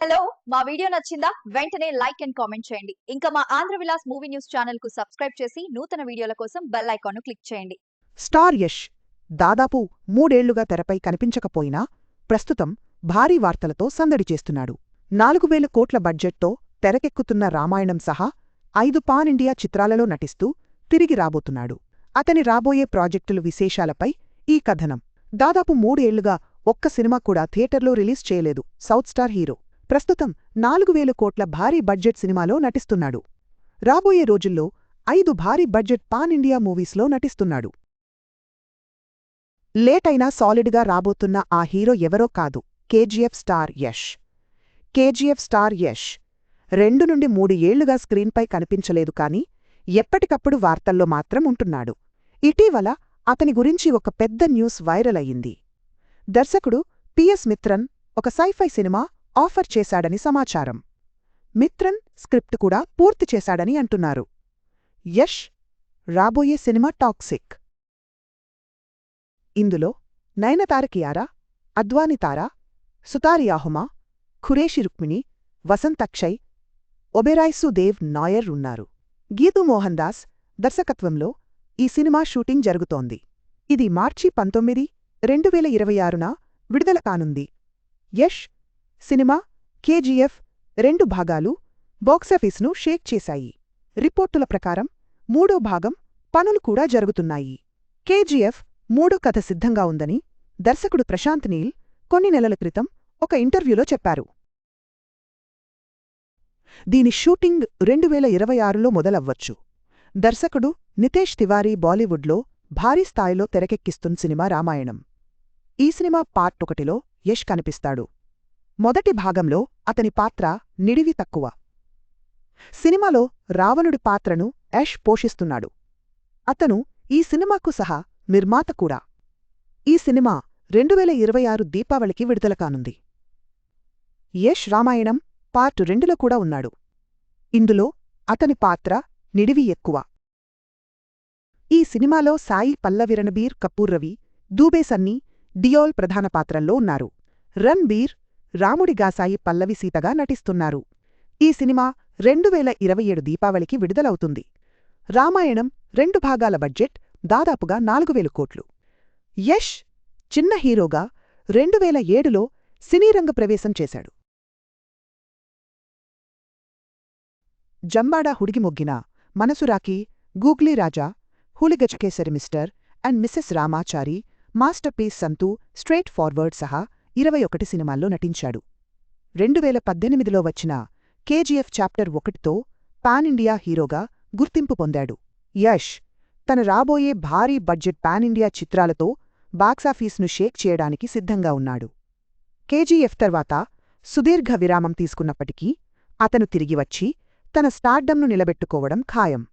Hello మా video నచ్చిందా? వెంటనే లైక్ అండ్ కామెంట్ చేయండి. ఇంకా మా ఆంధ్ర విలాస్ మూవీ న్యూస్ ఛానల్కు సబ్స్క్రైబ్ చేసి నూతన వీడియోల కోసం బెల్ ఐకాన్ క్లిక్ చేయండి. స్టార్ యష్ దాదాపు మూడేళ్ళుగా తెరపై కనిపించకపోయినా ప్రస్తుతం భారీ వార్తలతో సందడి చేస్తున్నాడు. నాలుగు వేల కోట్ల బడ్జెట్తో తెరకెక్కుతున్న రామాయణం సహా ఐదు పాన్ ఇండియా చిత్రాలలో నటిస్తూ తిరిగి రాబోతున్నాడు. అతని రాబోయే ప్రాజెక్టులు విశేషాలపై ఈ కథనం. దాదాపు మూడేళ్ళుగా ఒక్క సినిమా కూడా థియేటర్లో రిలీజ్ చేయలేదు. South star hero. ప్రస్తుతం నాలుగు వేల కోట్ల భారీ బడ్జెట్ సినిమాలో నటిస్తున్నాడు. రాబోయే రోజుల్లో ఐదు భారీ బడ్జెట్ పాన్ ఇండియా మూవీస్లో నటిస్తున్నాడు. లేటైనా సాలిడ్గా రాబోతున్న ఆ హీరో ఎవరో కాదు KGF star Yash. KGF star Yash రెండు నుండి మూడు ఏళ్ళుగా స్క్రీన్పై కనిపించలేదు కాని ఎప్పటికప్పుడు వార్తల్లో మాత్రం ఉంటున్నాడు. ఇటీవల అతని గురించి ఒక పెద్ద న్యూస్ వైరల్ అయ్యింది. దర్శకుడు పిఎస్ మిత్రన్ ఒక సైఫై సినిమా ఆఫర్ చేశాడని సమాచారం. మిత్రన్ స్క్రిప్ట్ కూడా పూర్తి చేశాడని అంటున్నారు. యష్ రాబోయే సినిమా టాక్సిక్. ఇందులో నయనతారకియారా అద్వానితారా సుతారియాహుమా ఖురేషి రుక్మిణి వసంతక్షయ్ ఒబెరాయ్సుదేవ్ నాయర్ ఉన్నారు. గీతు మోహన్ దాస్ దర్శకత్వంలో ఈ సినిమా షూటింగ్ జరుగుతోంది. ఇది మార్చి పంతొమ్మిది రెండు వేల ఇరవై ఆరున విడుదల కానుంది. యష్ సినిమా కేజీఎఫ్ రెండు భాగాలు బాక్సాఫీస్ను షేక్ చేశాయి. రిపోర్టుల ప్రకారం మూడో భాగం పనులు కూడా జరుగుతున్నాయి. కేజీఎఫ్ మూడో కథ సిద్ధంగా ఉందని దర్శకుడు ప్రశాంత్ నీల్ కొన్ని నెలల క్రితం ఒక ఇంటర్వ్యూలో చెప్పారు. దీని షూటింగ్ రెండు వేల ఇరవై ఆరులో మొదలవ్వచ్చు. దర్శకుడు నితేష్ తివారీ బాలీవుడ్లో భారీ స్థాయిలో తెరకెక్కిస్తున్న సినిమా రామాయణం. ఈ సినిమా పార్ట్ ఒకటిలో యష్ కనిపిస్తాడు. మొదటి భాగంలో అతని పాత్ర నిడివి తక్కువ. సినిమాలో రావణుడి పాత్రను యష్ పోషిస్తున్నాడు. అతను ఈ సినిమాకు సహా నిర్మాత కూడా. ఈ సినిమా రెండువేల ఇరవై ఆరు దీపావళికి విడుదల కానుంది. యష్ రామాయణం పార్ట్ రెండులో కూడా ఉన్నాడు. ఇందులో అతని పాత్ర నిడివి ఎక్కువ. ఈ సినిమాలో సాయి పల్లవిరణబీర్ కపూర్ రవి దూబే సన్నీ డియోల్ ప్రధాన పాత్రల్లో ఉన్నారు. రణ్బీర్ రాముడిగా సాయి పల్లవి సీతగా నటిస్తున్నారు. ఈ సినిమా రెండు వేల ఇరవై ఏడు దీపావళికి విడుదలవుతుంది. రామాయణం రెండు భాగాల బడ్జెట్ దాదాపుగా నాలుగు వేలు కోట్లు. యష్ చిన్న హీరోగా రెండు వేల ఏడులో సినీరంగ ప్రవేశం చేశాడు. Jambada హుడిగిమొగ్గిన మనసురాకి googly Raja Huli Gajakesari mister and missus Ramachari masterpiece Santhu straight forward సహా ఇరవై ఒకటి సినిమాల్లో నటించాడు. రెండు వేల పద్దెనిమిదిలో వచ్చిన కేజీఎఫ్ చాప్టర్ ఒకటితో పాన్ ఇండియా హీరోగా గుర్తింపు పొందాడు. యష్ తన రాబోయే భారీ బడ్జెట్ పాన్ ఇండియా చిత్రాలతో బాక్సాఫీస్ను షేక్ చేయడానికి సిద్ధంగా ఉన్నాడు. కేజీఎఫ్ తర్వాత సుదీర్ఘ విరామం తీసుకున్నప్పటికీ అతను తిరిగి వచ్చి తన స్టార్డమ్ను నిలబెట్టుకోవడం ఖాయం.